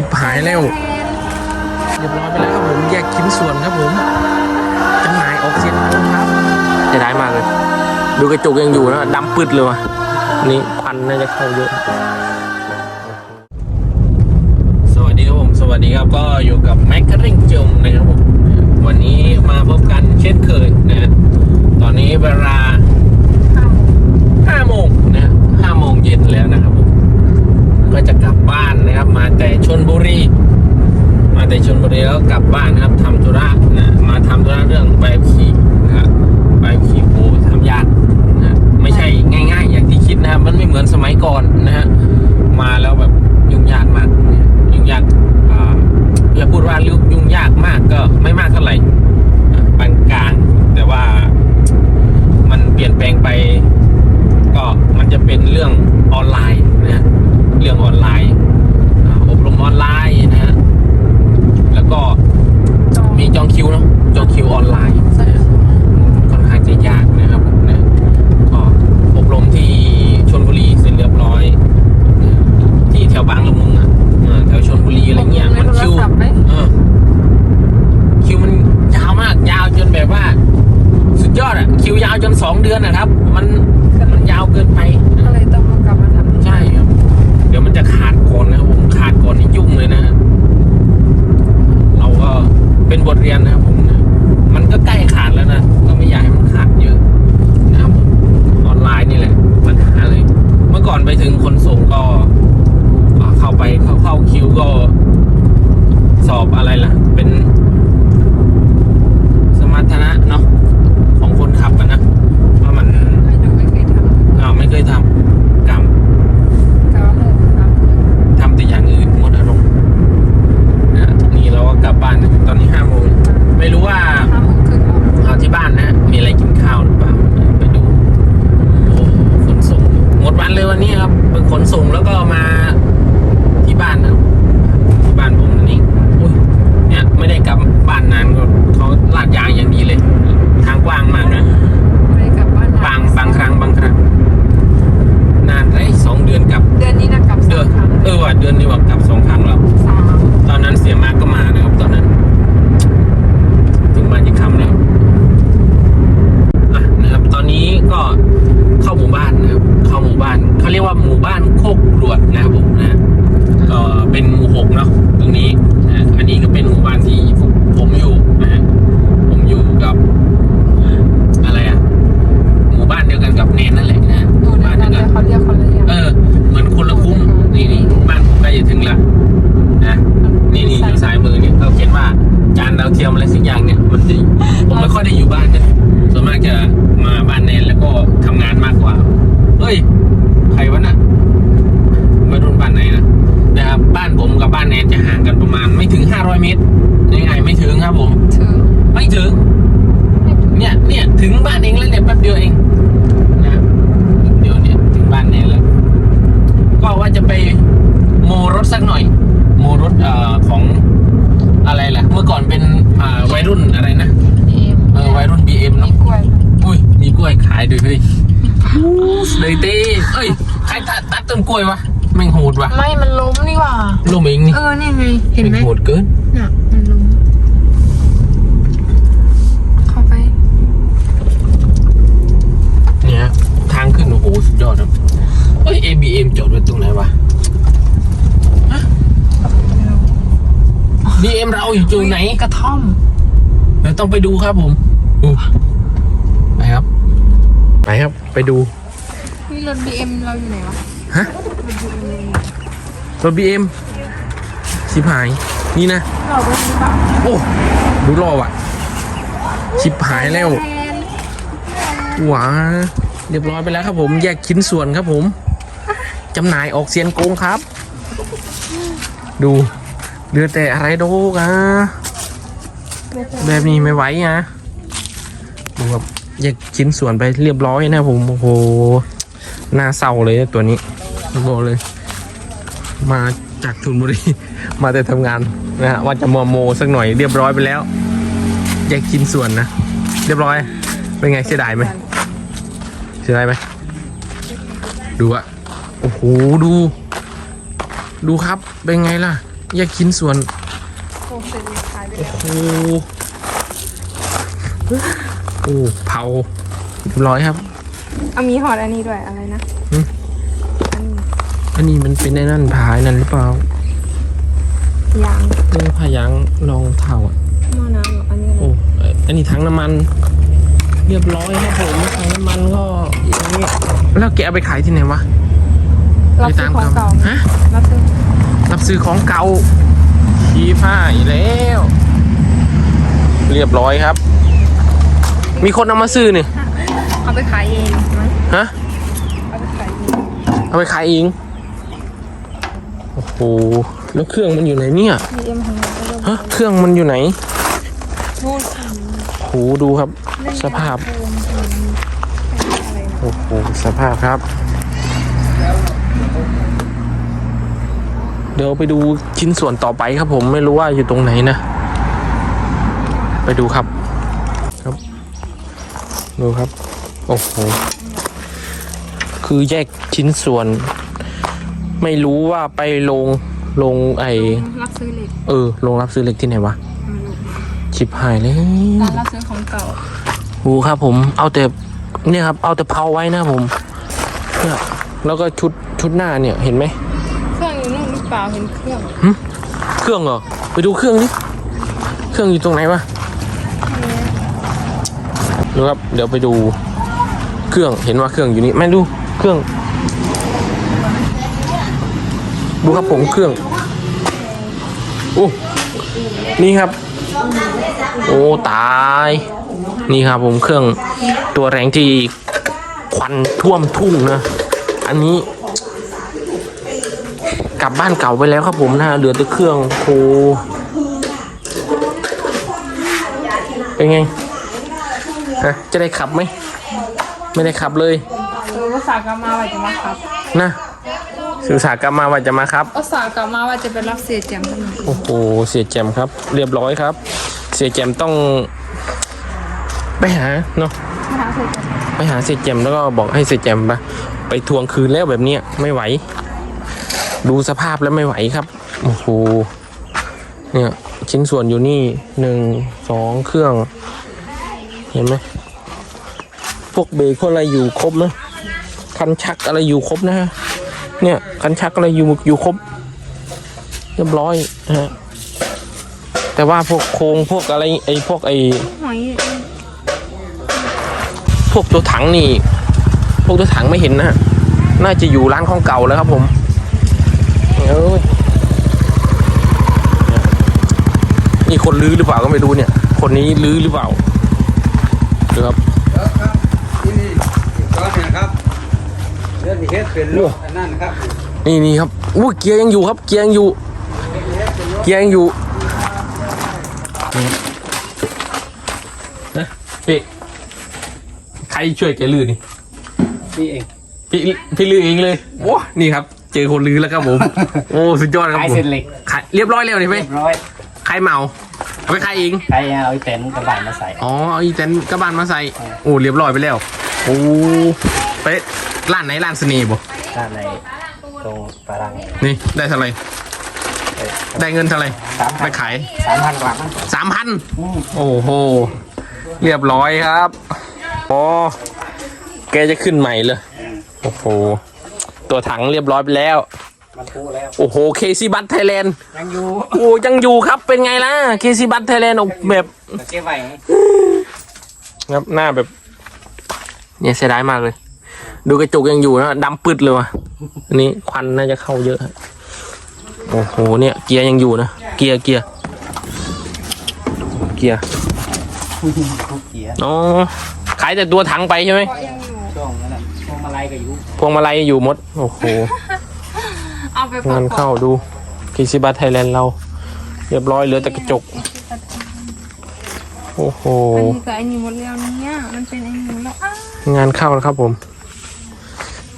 ชิบหายแล้วเรียบร้อยไปแล้วครับผมแยกชิ้นส่วนครับผมจำหน่ายออกเสียงครับจะได้มากเลย ดูกระจกยังอยู่นะดำปืดเลยว่ะนี่ควันน่าจะเข้าเยอะสวัสดีครับผมสวัสดีครับก็อยู่กับแม็กกริงจมนะครับผมวันนี้มาพบกันเช่นเคยนะฮะตอนนี้เวลา5โมงนะฮะ5โมงเย็นแล้วนะครับผม ก็จะกลับบ้านนะครับ มาแต่ชนบุรี มา แต่ชนบุรีแล้วกลับบ้านนะครับทำธุระนะมาทำธุระเรื่องใบขี่นะครับใบขี่โอ้ทำยากนะไม่ใช่ง่าย ๆ อย่างที่คิดนะครับ มันไม่เหมือนสมัยก่อนนะฮะมาแล้วแบบยุ่งยากมากยุ่งยากอ่าอย่าพูดว่ายุ่งยากมากก็ไม่มากเท่าไหร่ปานกลางแต่ว่ามันเปลี่ยนแปลงไป ก็มันจะเป็นเรื่องออนไลน์นะเรื่องออนไลน์อบรมออนไลน์นะ ก็มีจองคิวเนาะจองคิวออนไลน์นะฮะค่อนข้างจะยากนะครับผมนะก็อบรมที่ชนบุรีเสร็จเรียบร้อยนะที่แถวบางละมุงอะเออแถวชนบุรีอะไรเงี้ยมันคิว เออคิวมันยาวมาก ยาวจนแบบว่า สุดยอดอะคิวยาวจนสองเดือนนะครับ มันมันยาวเกินไป ก็เลยต้องมากลับมาทำ ใช่ครับ เดี๋ยวมันจะขาดก่อนนะครับผมขาดก่อนนี่ยุ่งเลยนะฮะเราก็ เป็นบทเรียนนะครับผมนะมันก็ใกล้ขาดแล้วนะ ก็ไม่อยากให้มันขาดเยอะนะครับผมออนไลน์นี่แหละปัญหาเลย เมื่อก่อนไปถึงคนส่งก็อ่าเข้าไปเข้าเข้าคิวก็สอบอะไรล่ะ เป็นสมรรถนะเนาะของคนขับอะนะว่ามันไม่ดูไม่เคยทำอ้าวไม่เคยทำ ค่อยได้อยู่บ้านนะส่วนมากจะมาบ้านแนนแล้วก็ทำงานมากกว่าเฮ้ย ใครวะน่ะมารุ่นบ้านไหนนะนะครับบ้านผมกับบ้านแนนจะห่างกันประมาณไม่ถึง500เมตรยังไงไม่ถึงครับผมถึงไม่ถึง เนี่ยเนี่ยถึงบ้านเองแล้วเนี่ยแป๊บเดียวเองนะแป๊บเดียวเนี่ยถึงบ้านเองแล้ว ก็ว่าจะไปโมรถสักหน่อย โมรถเอ่อของอะไรล่ะ เมื่อก่อนเป็นอ่าวัยรุ่นอะไรนะ เอ็ม เออวัยรุ่น BM มี เนาะ กล้วย อุ้ย มีกล้วยขายด้วยเฮ้ย เลยเต้เอ้ย ใครตัดตัดต้นกล้วยวะแม่งโหดวะไม่มันล้มนี่หว่า ลมเองนี่เออนี่ไงเห็นไหมแม่งโหดเกิน น่ะมันล้มเข้าไป เนี่ย ทางขึ้นโอ้โหสุดยอดครับเอ้ย ABM จอดไว้ตรงไหนวะ BM เราอยู่ตรงไหน กระท่อม เดี๋ยวต้องไปดูครับผมดูไปครับ ไปครับ ไปดู นี่รถ BM เราอยู่ไหนวะฮะรถ BM ชิบหาย นี่นะเรารถนี้ปะโอ้ดูรอบอะ ชิบหายแล้วแทนหวาเรียบร้อยไปแล้วครับผม แยกชิ้นส่วนครับผมจำหน่ายออกเซียนโกงครับ ดูเหลือแต่อะไรโดกอะแบบนี้ไม่ไหวนะดูครับแยกชิ้นส่วนไปเรียบร้อยนะผม โอ้โห น่าเศร้าเลยตัวนี้บอกเลย มาจากชลบุรี มาแต่ทำงานนะฮะว่าจะมอโมสักหน่อยเรียบร้อยไปแล้วแยกชิ้นส่วนนะ เรียบร้อย เป็นไงเสียดายไหมเสียดายไหมดูอะโอ้โหดู ดูครับ เป็นไงล่ะ แยกชิ้นส่วนโอ้โหโอ้เผาเรียบร้อยครับ เอามีหอดอันนี้ด้วยอะไรนะหืมอันนี้อันนี้มันเป็นในนั่นผายนั่นหรือเปล่ายางเรื่องพายางรองเท้าอะ หม้อน้ำเหรออันนี้อะไรโอ้เอ้ยอันนี้ถังน้ำมัน เรียบร้อยครับผมถังน้ำมันก็อย่างนี้แล้วแกเอาไปขายที่ไหนวะรับซื้อของเก่าฮะ รับซื้อรับซื้อของเก่าชี้ผ้าอีกแล้ว เรียบร้อยครับ มีคนเอามาซื้อนี่ เอาไปขายเองไหมฮะ เอาไปขายเองเอาไปขายเอง โอ้โห แล้วเครื่องมันอยู่ไหนเนี่ยบีเอ็มของเราก็เริ่มฮะ เครื่องมันอยู่ไหนโน่นโหดูครับสภาพเล่นยางโฟมอะไรนะโอ้โห สภาพครับ เดี๋ยวไปดูชิ้นส่วนต่อไปครับผมไม่รู้ว่าอยู่ตรงไหนนะ ไปดูครับ ครับ ดูครับ โอ้โห คือแยกชิ้นส่วน ไม่รู้ว่าไปลงลงไอรับซื้อเหล็กเออลงรับซื้อเหล็กที่ไหนวะไม่รู้ชิบหายเลยร้านรับซื้อของเก่าโอ้ครับ ผมเอาแต่เนี่ยครับ เอาแต่เผาไว้นะผมเนี่ยแล้วก็ชุดชุดหน้าเนี่ยเห็นไหมเครื่องอยู่นู่นหรือเปล่าเห็นเครื่องเครื่องเหรอไปดูเครื่องดิเครื่องอยู่ตรงไหนวะดูครับ เดี๋ยวไปดูเค รื่องเห็นว่าเครื่องอยู่นี่แม่ดูเครื่อง ดูครับผมเครื่องโอ้นี่ครับ โอ้ตาย นี่ครับผมเครื่องตัวแรงที่ควันท่วมทุ่งนะอันนี้ กลับบ้านเก่าไปแล้วครับผมนะเหลือแต่เครื่องโอ้เป็นไงฮะจะได้ขับไหม ไม่ได้ขับเลยเออว่าสากลับมาว่าจะมาครับนะสื่อสารกลับมาว่าจะมาครับว่าสากลับมาว่าจะไปรับเศษแจมถนนโอ้โห เสียแจมครับ เรียบร้อยครับ เสียแจมต้อง ไปหาเนาะมาหาเศษแจมไปหาเสียแจมแล้วก็บอกให้เสียแจมไปไปทวงคืนแล้วแบบเนี้ยไม่ไหว ดูสภาพแล้วไม่ไหวครับ โอ้โห เนี่ยชิ้นส่วนอยู่นี่หนึ่งสองเครื่อง เห็นไหมพ วกเบรกพวกอะไรอยู่ครบนะคันชักอะไรอยู่ครบนะฮะเนี่ยคันชักอะไรอยู่อยู่ครบเรียบร้อยนะฮะแต่ว่าพวกโครงพวกอะไรไอ้พวกไอ้พวกตัวถังนี่ พวกตัวถังไม่เห็นนะน่าจะอยู่ร้านของเก่าแล้วครับผมเอ้ยนี่คนลื้อหรือเปล่าก็ไม่รู้เนี่ย คนนี้ลื้อหรือเปล่าดูครับที่นี่ก็เนี่ยครับ เรื่องที่เฮ็ดเป็นลูกอันนั้นครับนี่นี่ครับอู้เกียร์ยังอยู่ครับ เกียร์ยังอยู่ เกียร์ยังอยู่นี่นะพี่ใครช่วยแกลื้อนี่พี่เองพี่พี่ลือเองเลยโอ้นี่ครับ เจอคนลือแล้วครับผมโอ้สุดยอดครับขายผมเส้นเหล็กขายเรียบร้อยแล้วนี่ไหมเรียบร้อยใครเมาเอาไปขายเองใครเอาไอ้เต็นท์กระบะมาใส่อ๋อเอาอีแตนกระบานมาใส่โอ้เรียบร้อยไปแล้วโอ้ ไปร้านไหนร้านเสน่ห์บ่ด้านในตรงฝรั่งนี่ได้เท่าไหร่ได้เงินเท่าไหร่สามไปพันขายสามพันกว่ามั้งสามพันอืมโอ้โห เรียบร้อยครับโอ้แกจะขึ้นใหม่เลย โอ้โห ตัวถังเรียบร้อยไปแล้ว มันพูแล้ว โอ้โหเคซีบัตไทยแลนด์ยังอยู่โอ้ยังอยู่ครับเป็นไงล่ะเคซีบัตไทยแลนด์แบบ แต่เก็บไว้ครับหน้าแบบ เนี่ยเสียดายมากเลย ดูกระจกยังอยู่นะดำปืดเลยว่ะอันนี้ควันน่าจะเข้าเยอะฮะโอ้โหเนี่ย เกียร์ยังอยู่นะเกียร์เกียร์เกียร์ทุกเกียร์อ๋อขายแต่ตัวถังไปใช่ไหมก็ยังอยู่ช่วงนั้นน่ะช่วงมาลัยก็อยู่พวงมาลัยอยู่หมด โอ้โหเอาไปประงานกอเข้าบดูเคซีบัตไทยแลนด์เรา เรียบร้อยเหลือแต่กระจก โอ้โหอันนี้กับไอ้นี่หมดแล้วเนี่ยมันเป็นไอ้นี่แล้วอ้าวงานเข้าแล้วครับผม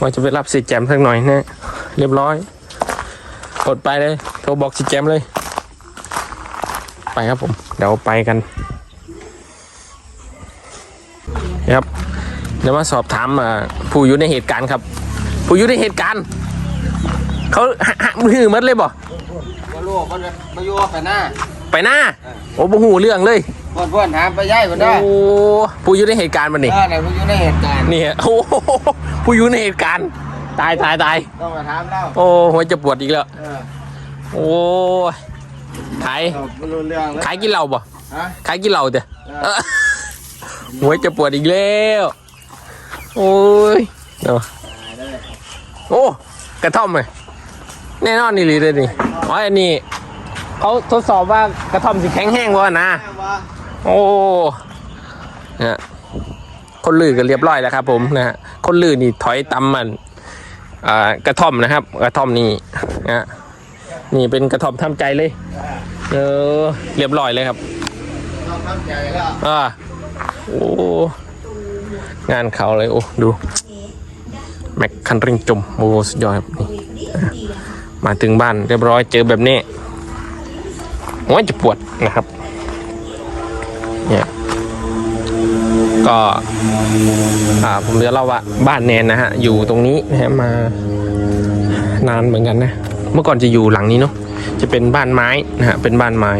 ว่าจะไปรับสิแจมสักหน่อยนะ เรียบร้อยกดไปเลย โทรบอกสิแจมเลย ไปครับผม เดี๋ยวไปกันนะครับเดี๋ยวมาสอบถามอ่าผู้อยู่ในเหตุการณ์ครับ ผู้อยู่ในเหตุการณ์ เขาหะหะมือมัดเลยบ่ก็รู้มันมาอยู่ไปหน้า ไปหน้า โอ้บ่หูเรื่องเลยเพื่อนเพื่อนถามไปย้ายมันโอ้ได้ผู้อยู่ในเหตุการณ์มันนี่เออเนี่ยมันอยู่ในเหตุการณ์นี่ฮะโอ้โหผู้อยู่ในเหตุการณ์ ตายตายตายต้องมาถามเล่าโอ้หัวจะปวดอีกแล้วเออโอ้ยขายเราไม่รู้เรื่องเลยขายกินเหล้าบ่ฮะขายกินเหล้าเด้อเออหัวจะปวดอีกแล้วโอ้ยเนาะโอ้กระท่อมเลยแน่นอนนี่เลยนี่อ๋ออันนี้ เขาทดสอบว่ากระท่อมสิแข็งแห้งวะนะ โอ้เนี่ยคนลือกันเรียบร้อยแล้วครับ ผมนะฮะคนลือนี่ถอยตำมันอ่ากระท่อมนะครับ กระท่อมนี่นะฮะนี่เป็นกระท่อมทำใจเลยเออเรียบร้อยเลยครับต้องทำใจแล้วอ่าโอ้งานเขาเลยโอ้ดูแม็กคันเร่งจมโอ้สุดยอดครับนี่อะมาถึงบ้านเรียบร้อยเจอแบบนี้ หัวจะปวดนะครับเนี่ยก็อ่าผมจะเล่าว่าบ้านแนนนะฮะ อยู่ตรงนี้นะฮะมานานเหมือนกันนะ เมื่อก่อนจะอยู่หลังนี้เนาะจะเป็นบ้านไม้นะฮะเป็นบ้านไม้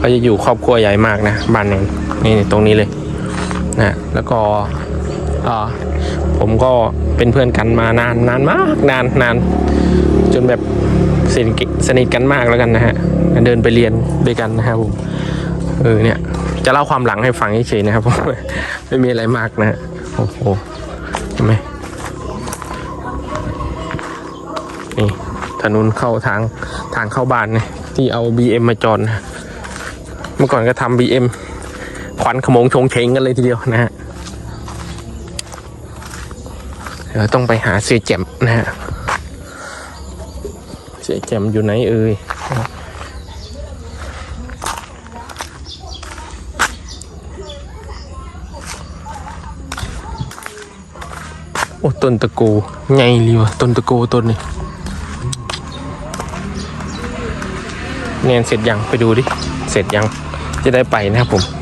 ก็จะอยู่ครอบครัวใหญ่มากนะบ้านแนนนี่ตรงนี้เลยนะแล้วก็อ่าผมก็เป็นเพื่อนกันมานานนานมากนานนานจนแบบ สนิทสนิทกันมากแล้วกันนะฮะเดินไปเรียนด้วยกันนะครับผมเออเนี่ย จะเล่าความหลังให้ฟังเฉยๆนะครับผมไม่มีอะไรมากนะฮะโอ้โหเห็นไหมนี่ถนนเข้าทางทางเข้าบ้านนี่ยที่เอา BM มาจอดนะเมื่อก่อนก็ทำ BM ควันขโมงชงเชงกันเลยทีเดียวนะฮะเดี๋ยวต้องไปหาเสียแจ่มนะฮะ เสียแจมอยู่ไหนเอ่ยโอ้ต้นตะโกไงลีวะต้นตะโกต้นนี้แนนเสร็จยังไปดูดิ เสร็จยังจะได้ไปนะครับผม